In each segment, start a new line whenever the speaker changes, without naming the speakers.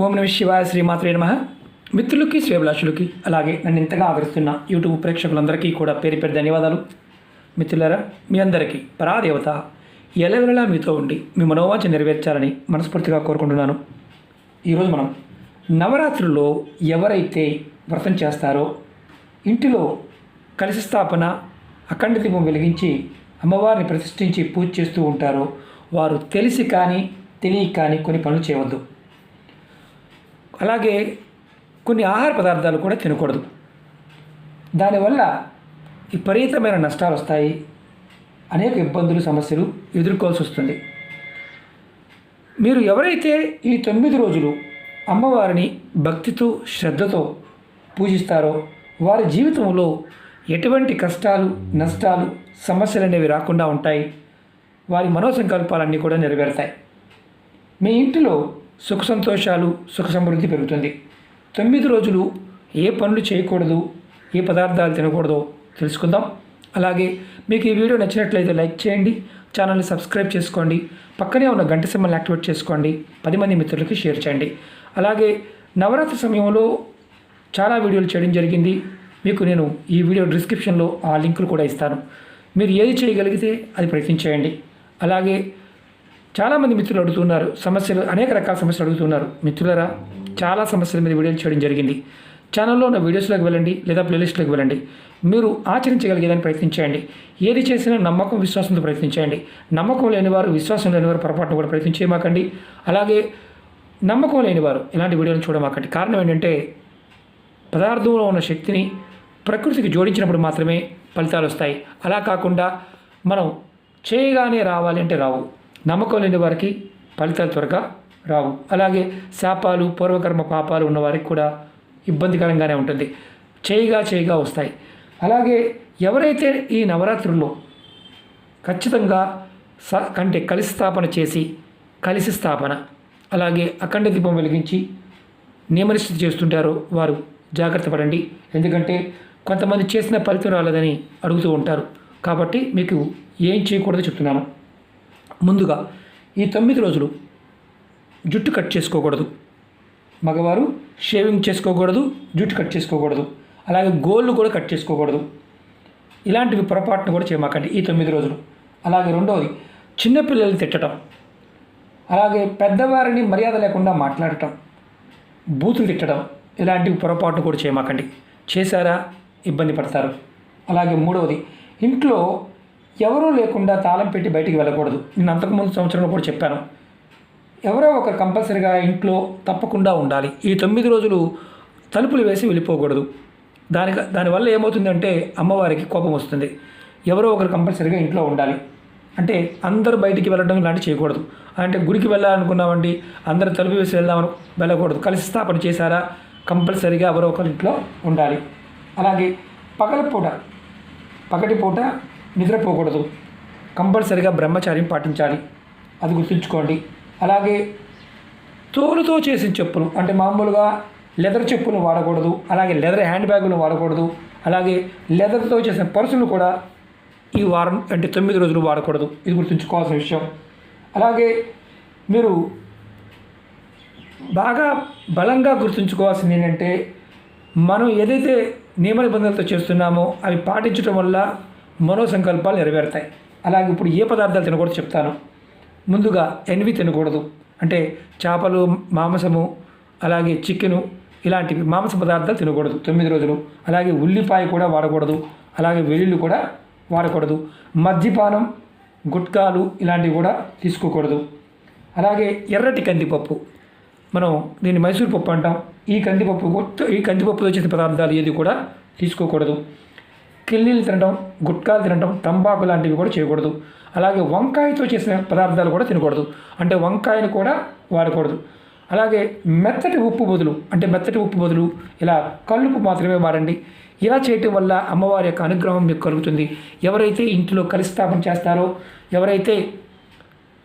ఓం నమ శివాయ శ్రీమాత్రే నమ. మిత్రులకి శ్రేభిలాషులకి అలాగే నన్ను ఇంతగా ఆదరిస్తున్న యూట్యూబ్ ప్రేక్షకులందరికీ కూడా పేరు పేరు ధన్యవాదాలు. మిత్రులరా మీ అందరికీ పరాదేవత ఎలవెలలా మీతో ఉండి మీ మనోవాంఛ నెరవేర్చాలని మనస్ఫూర్తిగా కోరుకుంటున్నాను. ఈరోజు మనం నవరాత్రుల్లో ఎవరైతే వ్రతం చేస్తారో ఇంటిలో కలిసి స్థాపన అఖండ దీపం వెలిగించి అమ్మవారిని ప్రతిష్ఠించి పూజ చేస్తూ ఉంటారో వారు తెలిసి కానీ తెలియక కానీ కొన్ని పనులు చేయవద్దు. అలాగే కొన్ని ఆహార పదార్థాలు కూడా తినకూడదు. దానివల్ల విపరీతమైన నష్టాలు వస్తాయి. అనేక ఇబ్బందులు సమస్యలు ఎదుర్కోవాల్సి వస్తుంది. మీరు ఎవరైతే ఈ తొమ్మిది రోజులు అమ్మవారిని భక్తితో శ్రద్ధతో పూజిస్తారో వారి జీవితంలో ఎటువంటి కష్టాలు నష్టాలు సమస్యలు అనేవి రాకుండా ఉంటాయి. వారి మనోసంకల్పాలన్నీ కూడా నెరవేరుతాయి. మీ ఇంటిలో సుఖ సంతోషాలు సుఖ సమృద్ధి పెరుగుతుంది. తొమ్మిది రోజులు ఏ పనులు చేయకూడదు ఏ పదార్థాలు తినకూడదో తెలుసుకుందాం. అలాగే మీకు ఈ వీడియో నచ్చినట్లయితే లైక్ చేయండి ఛానల్ని సబ్స్క్రైబ్ చేసుకోండి పక్కనే ఉన్న గంట సింబల్ని యాక్టివేట్ చేసుకోండి పది మంది మిత్రులకి షేర్ చేయండి. అలాగే నవరాత్రి సమయంలో చాలా వీడియోలు చేయడం జరిగింది. మీకు నేను ఈ వీడియో డిస్క్రిప్షన్లో ఆ లింకులు కూడా ఇస్తాను. మీరు ఏది చేయగలిగితే అది ప్రయత్నించేయండి అలాగే చాలామంది మిత్రులు అడుగుతున్నారు సమస్యలు అనేక రకాల సమస్యలు అడుగుతున్నారు. మిత్రులరా చాలా సమస్యల మీద వీడియోలు చేయడం జరిగింది. ఛానల్లో ఉన్న వీడియోస్లోకి వెళ్ళండి లేదా ప్లేలిస్ట్లోకి వెళ్ళండి. మీరు ఆచరించగలిగేదని ప్రయత్నించండి ఏది చేసినా నమ్మకం విశ్వాసంతో ప్రయత్నించండి నమ్మకం లేనివారు విశ్వాసం లేనివారు పొరపాటును కూడా ప్రయత్నించేయమాకండి అలాగే నమ్మకం లేనివారు ఇలాంటి వీడియోలు చూడమాకండి. కారణం ఏంటంటే పదార్థంలో ఉన్న శక్తిని ప్రకృతికి జోడించినప్పుడు మాత్రమే ఫలితాలు వస్తాయి. అలా కాకుండా మనం చేయగానే రావాలి అంటే రావు. నమ్మకం లేని వారికి ఫలితాలు త్వరగా రావు. అలాగే శాపాలు పూర్వకర్మ పాపాలు ఉన్నవారికి కూడా ఇబ్బందికరంగానే ఉంటుంది. చేయిగా చేయిగా వస్తాయి. అలాగే ఎవరైతే ఈ నవరాత్రుల్లో ఖచ్చితంగా స కంటే కలిసి స్థాపన చేసి కలిసి స్థాపన అలాగే అఖండ దీపం వెలిగించి నియమనిష్ఠితి చేస్తుంటారో వారు జాగ్రత్త పడండి. ఎందుకంటే కొంతమంది చేసిన ఫలితం రాలేదని అడుగుతూ ఉంటారు. కాబట్టి మీకు ఏం చేయకూడదో చెప్తున్నాను. ముందుగా ఈ తొమ్మిది రోజులు జుట్టు కట్ చేసుకోకూడదు. మగవారు షేవింగ్ చేసుకోకూడదు జుట్టు కట్ చేసుకోకూడదు. అలాగే గోళ్ళు కూడా కట్ చేసుకోకూడదు. ఇలాంటివి పొరపాటును కూడా చేయమాకండి ఈ తొమ్మిది రోజులు. అలాగే రెండవది చిన్నపిల్లల్ని తిట్టడం అలాగే పెద్దవారిని మర్యాద లేకుండా మాట్లాడటం. బూతులు తిట్టడం. ఇలాంటివి పొరపాటును కూడా చేయమాకండి. చేశారా? ఇబ్బంది పడతారు. అలాగే మూడవది ఇంట్లో ఎవరూ లేకుండా తాళం పెట్టి బయటికి వెళ్ళకూడదు. నేను అంతకుముందు సంవత్సరంలో కూడా చెప్పాను. ఎవరో ఒకరు కంపల్సరిగా ఇంట్లో తప్పకుండా ఉండాలి. ఈ తొమ్మిది రోజులు తలుపులు వేసి వెళ్ళిపోకూడదు. దాని దానివల్ల ఏమవుతుందంటే అమ్మవారికి కోపం వస్తుంది. ఎవరో ఒకరు కంపల్సరిగా ఇంట్లో ఉండాలి. అంటే అందరూ బయటికి వెళ్ళడం ఇలాంటివి చేయకూడదు. అంటే గుడికి వెళ్ళాలనుకున్నామండి అందరూ తలుపు వేసి వెళ్దామని వెళ్ళకూడదు. కలిసి స్థాపన చేశారా? కంపల్సరిగా ఎవరో ఒకరి ఇంట్లో ఉండాలి. అలాగే పగలపూట పగటిపూట నిద్రపోకూడదు. కంపల్సరిగా బ్రహ్మచార్యం పాటించాలి. అది గుర్తుంచుకోండి. అలాగే తోలుతో చేసిన చెప్పులు అంటే మామూలుగా లెదర్ చెప్పులు వాడకూడదు అలాగే లెదర్ హ్యాండ్ బ్యాగులు వాడకూడదు అలాగే లెదర్తో చేసిన పర్సులు కూడా ఈ వారం అంటే తొమ్మిది రోజులు వాడకూడదు. ఇది గుర్తుంచుకోవాల్సిన విషయం. అలాగే మీరు బాగా బలంగా గుర్తుంచుకోవాల్సింది ఏంటంటే మనం ఏదైతే నియమ నిబంధనలతో చేస్తున్నామో అవి పాటించడం వల్ల మనో సంకల్పాలు నెరవేరుతాయి. అలాగే ఇప్పుడు ఏ పదార్థాలు తినకూడదు చెప్తాను. ముందుగా ఎన్వి తినకూడదు. అంటే చేపలు మాంసము అలాగే చికెను ఇలాంటివి మాంస పదార్థాలు తినకూడదు తొమ్మిది రోజులు. అలాగే ఉల్లిపాయ కూడా వాడకూడదు. అలాగే వెల్లుల్లి కూడా వాడకూడదు. మద్యపానం గుట్కాలు ఇలాంటివి కూడా తీసుకోకూడదు. అలాగే ఎర్రటి కందిపప్పు. మనం దీన్ని మైసూర్ పప్పు అంటాం. ఈ కందిపప్పు ఈ కందిపప్పుతో చేసిన పదార్థాలు ఏది కూడా తీసుకోకూడదు. కిల్లీలు తినడం గుట్కాలు తినడం తంబాకు లాంటివి కూడా చేయకూడదు. అలాగే వంకాయతో చేసిన పదార్థాలు కూడా తినకూడదు. అంటే వంకాయను కూడా వాడకూడదు. అలాగే మెత్తటి ఉప్పు బదులు అంటే మెత్తటి ఉప్పు బదులు ఇలా కల్లుపు మాత్రమే వాడండి. ఇలా చేయటం వల్ల అమ్మవారి యొక్క అనుగ్రహం మీకు కలుగుతుంది. ఎవరైతే ఇంట్లో కలిస్థాపన చేస్తారో ఎవరైతే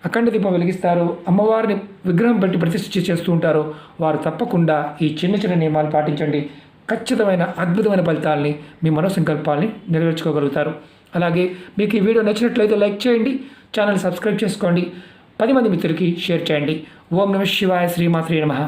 అఖండ దీపం వెలిగిస్తారో అమ్మవారిని విగ్రహం పెట్టి ప్రతిష్ఠ చేస్తూ ఉంటారో వారు తప్పకుండా ఈ చిన్న చిన్న నియమాలు పాటించండి. ఖచ్చితమైన అద్భుతమైన ఫలితాలని మీ మనోసంకల్పాలని నెరవేర్చుకోగలుగుతారు. అలాగే మీకు ఈ వీడియో నచ్చినట్లయితే లైక్ చేయండి ఛానల్ సబ్స్క్రైబ్ చేసుకోండి పది మంది మిత్రులకి షేర్ చేయండి. ఓం నమ శివాయ శ్రీమాత్రి నమః.